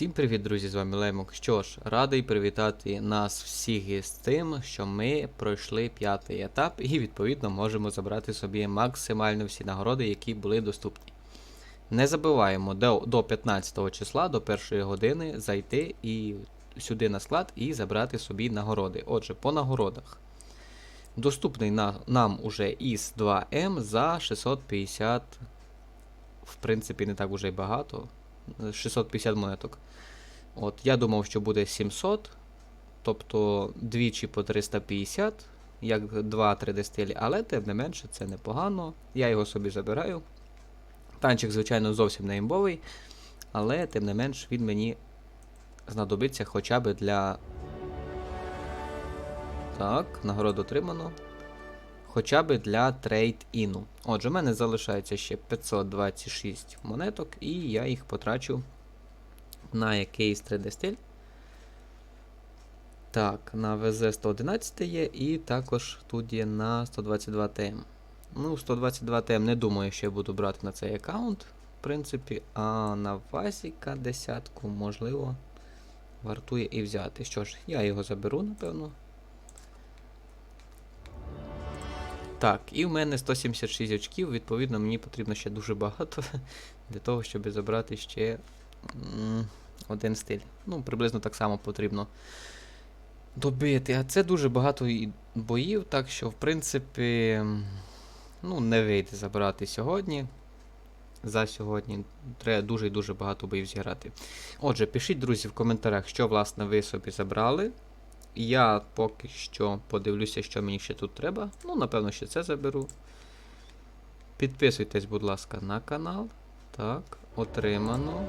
Всім привіт, друзі! З вами Лемок. Що ж, радий привітати нас всіх із тим, що ми пройшли п'ятий етап і відповідно можемо забрати собі максимально всі нагороди, які були доступні. Не забуваємо до, до 15 числа, до першої години зайти і сюди на склад і забрати собі нагороди. Отже, по нагородах. Доступний на, нам уже ІС 2М за 650. В принципі, не так уже й багато. 650 монеток. От, я думав, що буде 700, тобто двічі по 350, як 2-3D стилі, але тим не менше це непогано. Я його собі забираю. Танчик, звичайно, зовсім не імбовий, але тим не менш він мені знадобиться хоча б для. Так, нагороду отримано. Хоча б для трейд-іну. Отже, в мене залишається ще 526 монеток, і я їх потрачу на якийсь 3D стиль. Так, на ВЗ-111 є, і також тут є на 122 ТМ. Ну, 122 ТМ не думаю, що я буду брати на цей аккаунт, в принципі, а на Вазіка десятку, можливо, вартує і взяти. Що ж, я його заберу, напевно. Так, і в мене 176 очків, відповідно, мені потрібно ще дуже багато для того, щоб забрати ще один стиль. Ну, приблизно так само потрібно добити. А це дуже багато боїв, так що, в принципі, ну, не вийде забрати сьогодні. За сьогодні треба дуже і дуже багато боїв зіграти. Отже, пишіть, друзі, в коментарях, що, власне, ви собі забрали. Я поки що подивлюся, що мені ще тут треба. Ну, напевно, ще це заберу. Підписуйтесь, будь ласка, на канал. Так, отримано.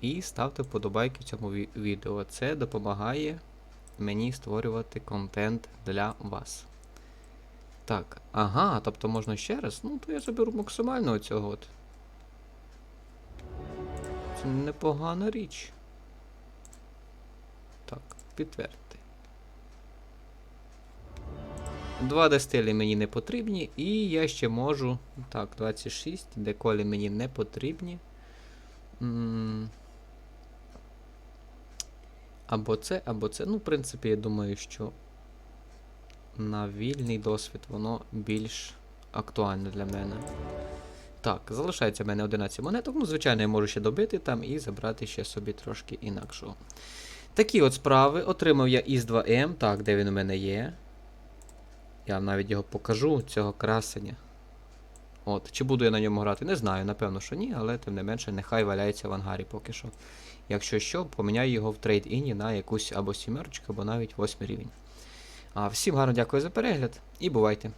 І ставте вподобайки цьому відео. Це допомагає мені створювати контент для вас. Так, ага, тобто можна ще раз. Ну, то я заберу максимально оцього от. Це непогана річ. Так, підтвердити. Два дестилі мені не потрібні, і я ще можу. Так, 26, деколі мені не потрібні. Або це, або це. Ну, в принципі, я думаю, що на вільний досвід воно більш актуальне для мене. Так, залишається в мене 11 монеток. Ну, звичайно, я можу ще добити там і забрати ще собі трошки інакшого. Такі от справи. Отримав я із 2М. Так, де він у мене є. Я навіть його покажу, цього красення. От, Чи буду я на ньому грати? Не знаю, напевно, що ні, але тим не менше, нехай валяється в ангарі поки що. Якщо що, поміняю його в трейд-іні на якусь або сімерочку, або навіть восьмий рівень. А всім гарно дякую за перегляд і бувайте!